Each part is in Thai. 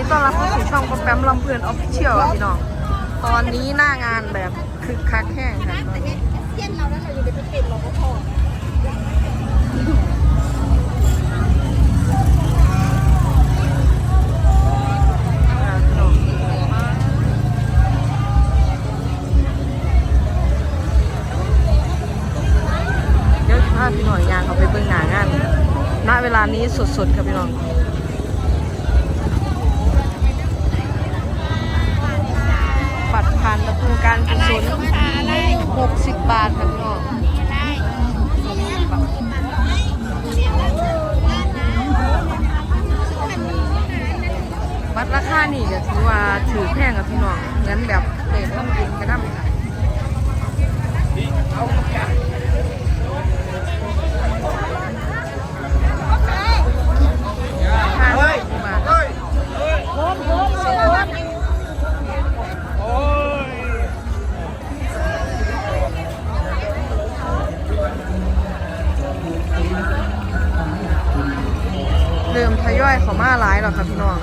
ดีต้อนรับเข้าสู่ช่องโปรแกรมลำเพลินออฟฟิเชียลพี่น้อง ตอนนี้หน้างานแบบคึกคักแห้งค่ะตอนนี้เทียนเราแล้วเราอยู่ในประเทศเราก็พออ่าพี่น้องเดี๋ยวพาพี่หน่อยยางเขาไปเบิ่งหน้างาน ณ เวลานี้สดๆครับพี่น้อง ราคานี่ก็ถือว่าถือแพงกับพี่น้องงั้นแบบเด็ทำบุญไปทำค่ะห้าสิบบาทเริ่มทยอยเขามาหลายแล้วครับพี่น้อง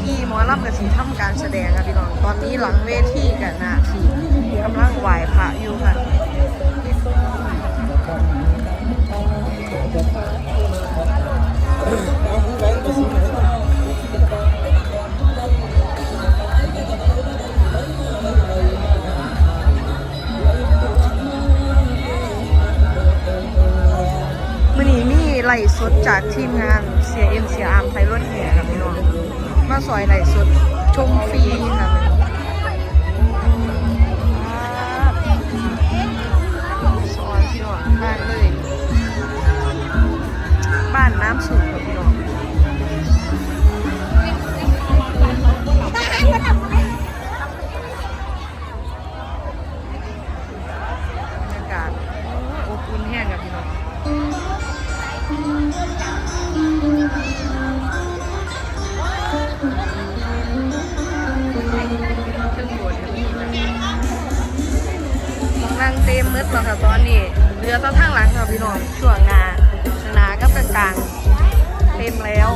ทีหมอลำกับสีทำการแสดงครับพี่น้อง ตอนนี้หลังเวทีกับหน้าทีกำลังไหวพระอยู่ค่ะมื่อนี้มีไล่สดจากทีมงานเสียเอ็มเสีย มาซอยไล่สดชมฟรีค่ะซอยพี่น้องบ้านเลย บ้านน้ำสูง มืดมาค่ะตอนนี้เรือตอนข้างหลังค่ะพี่น้องช่วงนาข้างหนาก็เป็นกลางเต็มแล้ว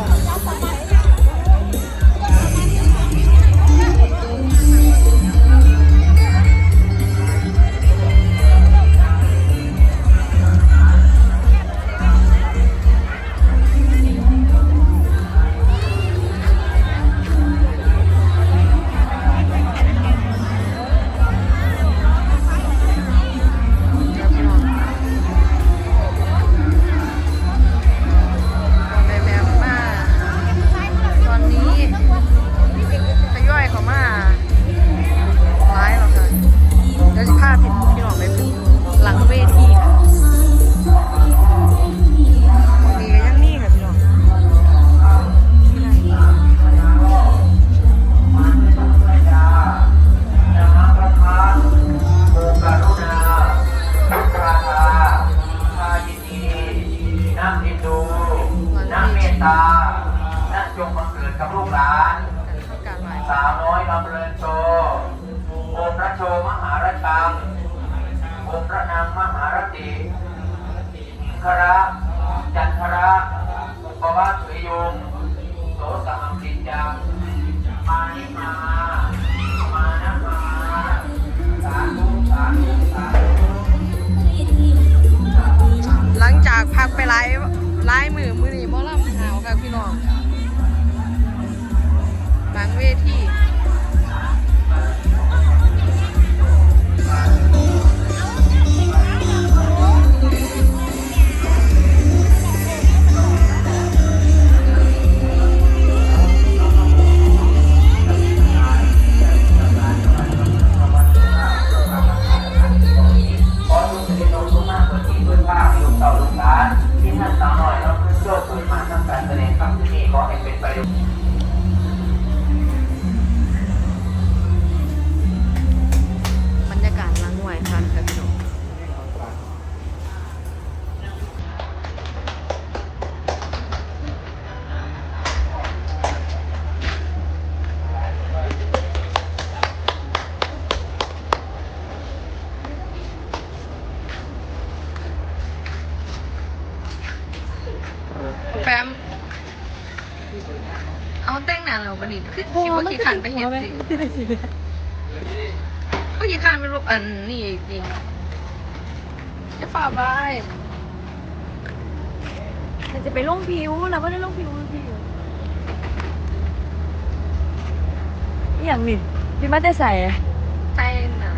สาวน้อยลำเรินโชองค์พระโชมหาราชังองค์พระนางมหารติอิงคระจันทระอุปวัตสวยยง คือคิดว่ากี่ขันไปเห็นสิเมื่อกี้ขันไปรูปอันนี่จริงจะฝ่าบายแต่จะไปลงผิวเราไม่ได้ลงผิวผิวอหย่างนี้พี่มาได้ใส่แต่งหน้า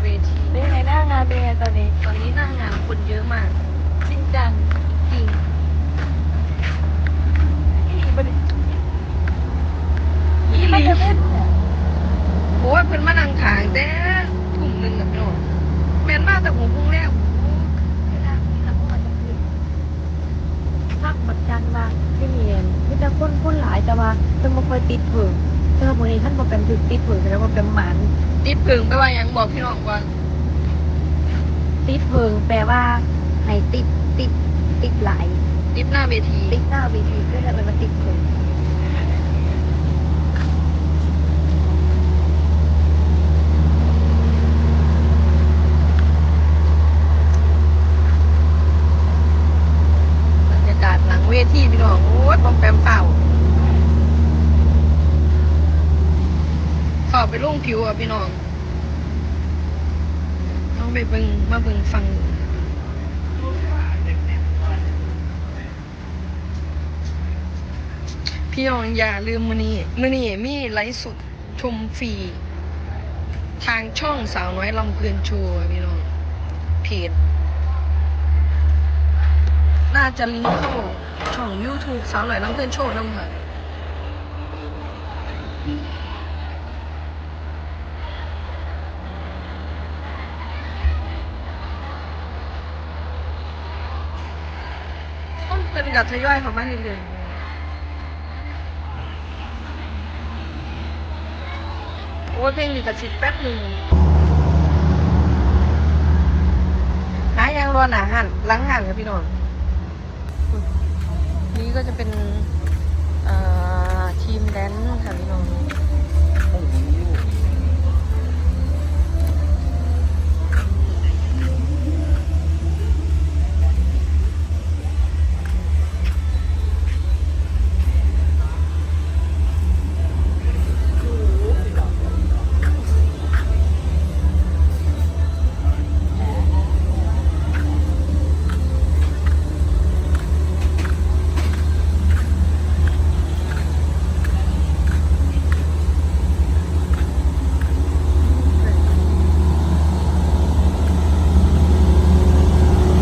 เวทีเป็นไงหน้างานเป็นไงตอนนี้ ตอนนี้หน้างานคนเยอะมากจริงจังจริง อีบันนี่ไม่จะเป็นเนี่ย โอ้ยเพิ่นมานั่ง ขางแต่ถุ่มหนึ่งกับพี่น้องแม่นมากแต่หัวพุ่งแล้วเวลาที่เราขึ้นพักบัดจันว่าไม่มีเงินมีแต่คนคนหลายแต่ว่าต้องมาคอยติดเผิงเจอวันนี้ท่านบอกเป็นถึกติดเผิงแล้วว่าเป็นหมันติดผึ่งไปลว่ายังบอกพี่น้องว่าติดเผิงแปลว่าให้ติดติดติดไหลติดหน้าเวทีติดหน้าเวทีก็เลยมาติดเผิง บรรยากาศหลังเวทีพี่น้องโอ้ยปอมแปมเปล่าฝาก ไปลุ่งผิวอะพี่น้องต้องไปเบิงมาเบิงฟังพี่น้องอย่าลืมมือนี้มือนี้มีไลฟ์สดชมฟรีทางช่องสาวน้อยลำเพลินโชว์พี่น้องเพจน่าจะลิงก์เข้าช่อง YouTube สาวน่อยน้ำเพื่อนโชว์น้ำค่ะ ต้นเป็นกับทยอยเข้ามาเรื่อยๆโอ้ยเพลงนี้กับสิบแป๊บหนึ่งหายังรอหนาหันหล้างหันกับพี่น้องนี่ก็จะเป็นทีมแดนซ์ค่ะพี่น้อง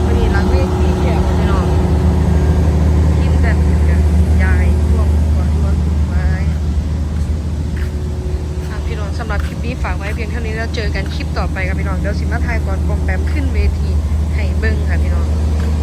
วันนี้รักเวทีแขกพี่น้องทีมแดนซ์กับยายร่วมก่อนร่วมไม้ค่ะพี่น้องสำหรับคลิปนี้ฝากไว้เพียงเท่านี้แล้ว เจอกันคลิปต่อไปครับพี่น้องเดี๋ยวสิมาทายก่อนปอมแปมขึ้นเวทีให้เบิ้งค่ะพี่น้อง